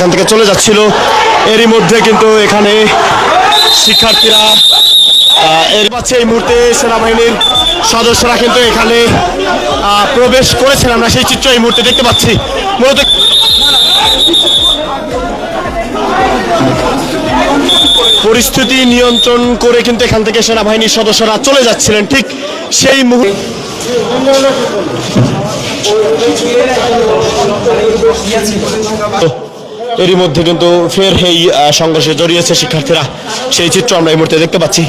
এখান থেকে চলে যাচ্ছিল। এরই মধ্যে কিন্তু এখানে শিক্ষার্থীরা এর পাচ্ছে এই মুহূর্তে সেনাবাহিনীর সদস্যরা কিন্তু এখানে প্রবেশ করেছেন। আমরা সেই চিত্র এই মুহূর্তে দেখতে পাচ্ছি। মূলত পরিস্থিতি নিয়ন্ত্রণ করে কিন্তু এখান থেকে সেনাবাহিনীর সদস্যরা চলে যাচ্ছিলেন। ঠিক সেই মুহূর্তে এরই মধ্যে কিন্তু ফের সেই সংঘর্ষে জড়িয়েছে শিক্ষার্থীরা। সেই চিত্র আমরা এই মুহূর্তে দেখতে পাচ্ছি।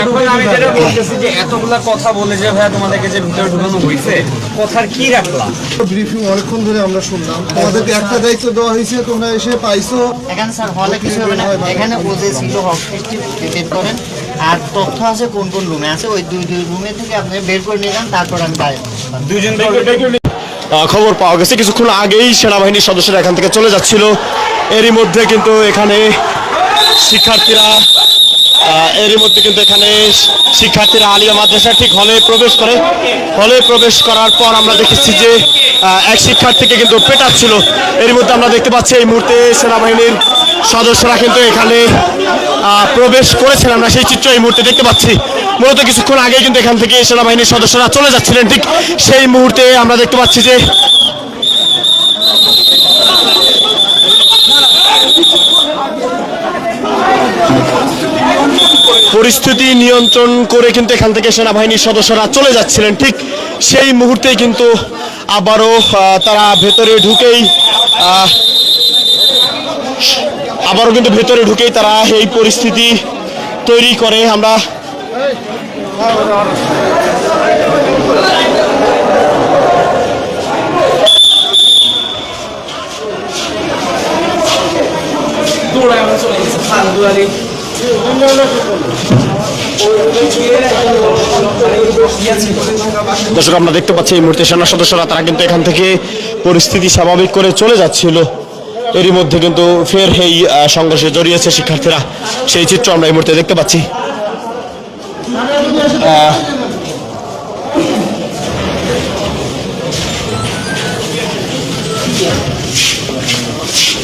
এখন আমি যেটা বলতেছি যে এতগুলা কথা বলে যে ভাইয়া তোমাদেরকে যে ভিতরে ঢুকানো হয়েছে কথার কি রাখলা? ব্রিফিং অনেকক্ষণ ধরে আমরা শুনলাম। তোমাদেরকে একটা দায়িত্ব দেওয়া হয়েছে তোমরা এসে পাইছো। এখানে স্যার হলে কিছু হবে না। এখানে ও যে ছিল হকটেস্টটি করেন। আর তথ্য আছে কোন কোন রুমে আছে। ওই দুই দুই রুমে থেকে আপনি বের করে নিয়ে যান তারপর আমি বাইরে। দুইজন আহ, খবর পাওয়া গেছে। কিছুক্ষণ আগেই সেনাবাহিনীর সদস্যরা এখান থেকে চলে যাচ্ছিল। এরই মধ্যে কিন্তু এখানে শিক্ষার্থীরা এরই মধ্যে কিন্তু এখানে শিক্ষার্থীরা আলিয়া মাদ্রাসা ঠিক হলে প্রবেশ করে। হলে প্রবেশ করার পর আমরা দেখেছি যে এক শিক্ষার্থীকে কিন্তু পেটাচ্ছিল। এর মধ্যে আমরা দেখতে পাচ্ছি এই মুহূর্তে সেনাবাহিনীর সদস্যরা কিন্তু এখানে প্রবেশ করেছেন। আমরা সেই চিত্র এই মুহূর্তে দেখতে পাচ্ছি। মূলত কিছুক্ষণ আগে কিন্তু এখান থেকে সেনাবাহিনীর সদস্যরা চলে যাচ্ছিলেন। ঠিক সেই মুহূর্তে আমরা দেখতে পাচ্ছি যে পরিস্থিতি নিয়ন্ত্রণ করে কিন্তু এখান থেকে সেনাবাহিনীর সদস্যরা চলে যাচ্ছিলেন। ঠিক সেই মুহূর্তেই কিন্তু আবারও তারা ভেতরে ঢুকেই আবারও কিন্তু ভেতরে ঢুকেই তারা এই পরিস্থিতি তৈরি করে। আমরা দর্শক আমরা দেখতে পাচ্ছি এই মুহূর্তে সেনা সদস্যরা তারা কিন্তু এখান থেকে পরিস্থিতি স্বাভাবিক করে চলে যাচ্ছিল। এরই মধ্যে কিন্তু ফের আহ, সংঘর্ষে জড়িয়েছে শিক্ষার্থীরা। সেই চিত্র আমরা এই মুহূর্তে দেখতে পাচ্ছি। আহ,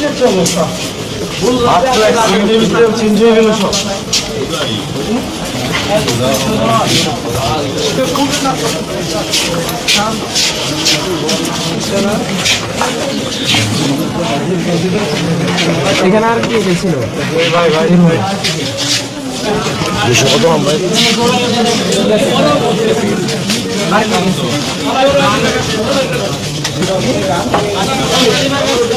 একটা হয়েছে একটা বড় সম্ভব হয়েছে প্রিন্সিপাল সুপারভাইজার মাধ্যমে আমাদের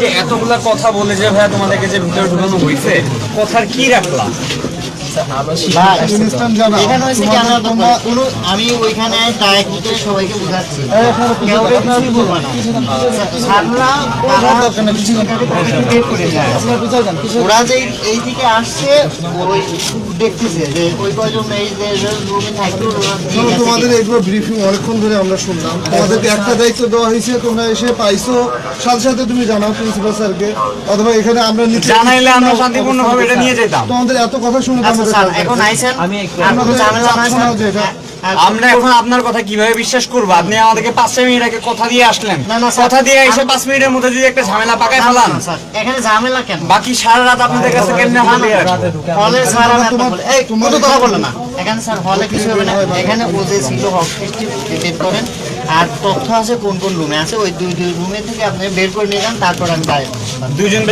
যে এতগুলা কথা বলে যে ভাইয়া তোমাদেরকে যে ভিতরে ঢুকানো হয়েছে কথার কি রাখলা? আমি ওইখানে সবাইকে বোঝাচ্ছি। ওরা যে এই দিকে আসছে ওই দেখতেছে যে ওই কয়জন এই তোমাদের এগুলো ব্রিফিং অনেকক্ষণ ধরে আমরা শুনলাম। তোমাদেরকে একটা দায়িত্ব দেওয়া হয়েছে তোমরা এসে পাইছো। সাথে সাথে তুমি জানাও প্রিন্সিপাল স্যারকে। অথবা এখানে আমরা জানাইলে আমরা শান্তিপূর্ণভাবে এটা নিয়ে যেতাম। তোমাদের এত কথা শুনে আচ্ছা এখন আইছেন কোনো আমরা এখন আপনার কথা কীভাবে বিশ্বাস করব আপনি আমাদেরকে পাঁচ মিনিট আগে কথা দিয়ে আসলেন না, না, স্যার। কথা দিয়ে এসে পাঁচ মিনিটের মধ্যে যদি একটা ঝামেলা পাকায় ফেলান এখানে ঝামেলা কেন বাকি সারা রাত আপনাদের কাছে কেমনে হাঁপিয়ে হলে তোমার- বলে- এই কত কথা বলল না এখানে স্যার হলে কিছু হবে না এখানে ও যে ছিল বের করেন আর তথ্য আছে কোন কোন রুমে আছে ওই দুই দুই রুমে থেকে আপনি বের করে নিয়ে যান তারপর আমি বাইরে দুইজন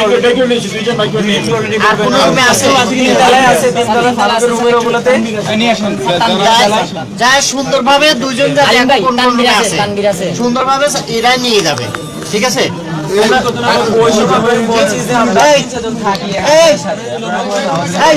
আর কোন রুমে আছে? সুন্দরভাবে দুজন কোন কোন রুমে আছে সুন্দরভাবে এরা নিয়ে যাবে। ঠিক আছে? এই,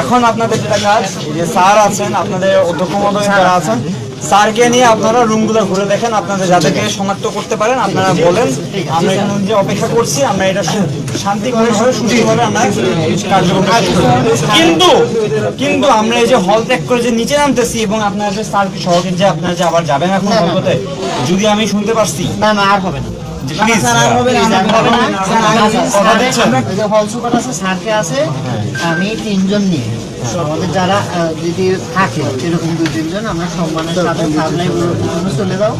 এখন আপনাদের যেটা কাজ এই যে স্যার আছেন আপনাদের অধ্যক্ষ মহোদয় যারা আছেন স্যারকে নিয়ে আপনারা রুমগুলো ঘুরে দেখেন আপনাদের যাদেরকে শনাক্ত করতে পারেন আপনারা বলেন আমরা এখানে যে অপেক্ষা করছি আমরা এটা শান্তিভাবে সুষ্ঠুভাবে আমরা কার্যক্রম। কিন্তু কিন্তু আমরা এই যে হল ত্যাগ করে যে নিচে নামতেছি এবং আপনারা যে স্যার সহকে যে আপনারা যে আবার যাবেন এখন হলতে যদি আমি শুনতে পারছি না না আর হবে না আমি- তিনজন নিয়ে আমাদের যারা যদি থাকে এরকম দুই তিনজন আমরা সম্মানের সাথে সামনে চলে যাও।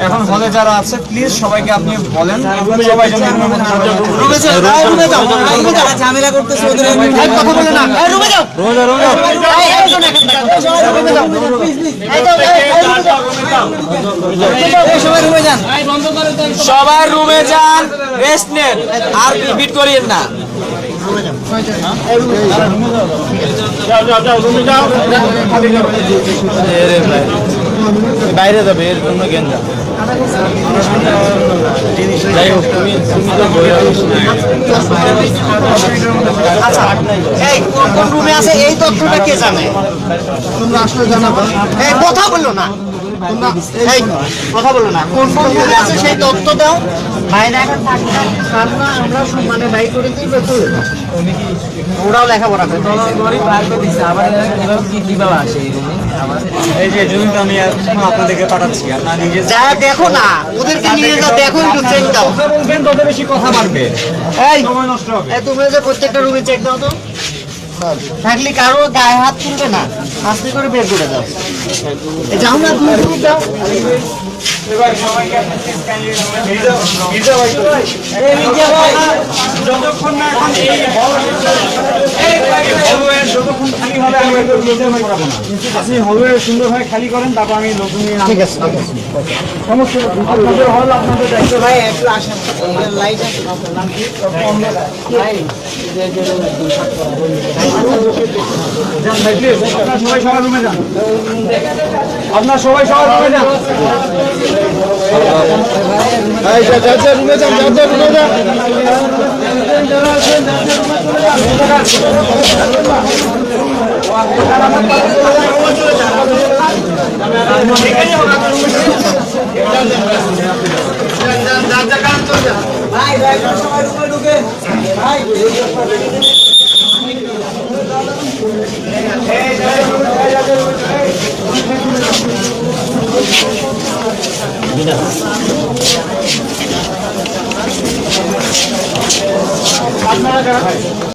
এখন হলে যারা আছে প্লিজ সবাইকে আপনি বলেন। ঝামেলা করতেছে ওদের এই, রুমে যান রেস্ট নেন আর বিট করিয়েন না যাও। যাও যাও, রুমে যাও। রুমে বাইরে যাবে এর জন্য গেঞ্জা। যাই হোক তুমি তুমি তো বই আচ্ছা এই কোন কোন রুমে আছে? এই তথ্যটা কে জানে? তোমরা আসলে জানাবা এই কথা বলল না। এই কথা বলল না। কোন কোন রুমে আছে সেই তথ্য দাও। এখন আমরা সম্মানে বাই করে দিই বা চলে যাও। ওরাও লেখাপড়া করে এই যে আমি এখন আপনাদেরকে পাঠাচ্ছি আপনারা নিজে যা দেখো না ওদেরকে নিয়ে যাও দেখো একটু চেক দাও। বলবেন তত বেশি কথা বাড়বে এই সময় নষ্ট হবে। এই তুমি যে প্রত্যেকটা রুমে চেক দাও তো। থাকলে কারও গায়ে হাত তুলবে না আস্তে করে বের করে দাও। যাও তুমি তুমি যতক্ষণ না এখন এই যতক্ষণ আপনি হলে সুন্দরভাবে খালি করেন তারপর আমি লোক নিয়ে ঠিক আপনার নাম কি? আপনার সবাই সবার রুমে সবাই রুমে যান। রুমে যান। আপনারা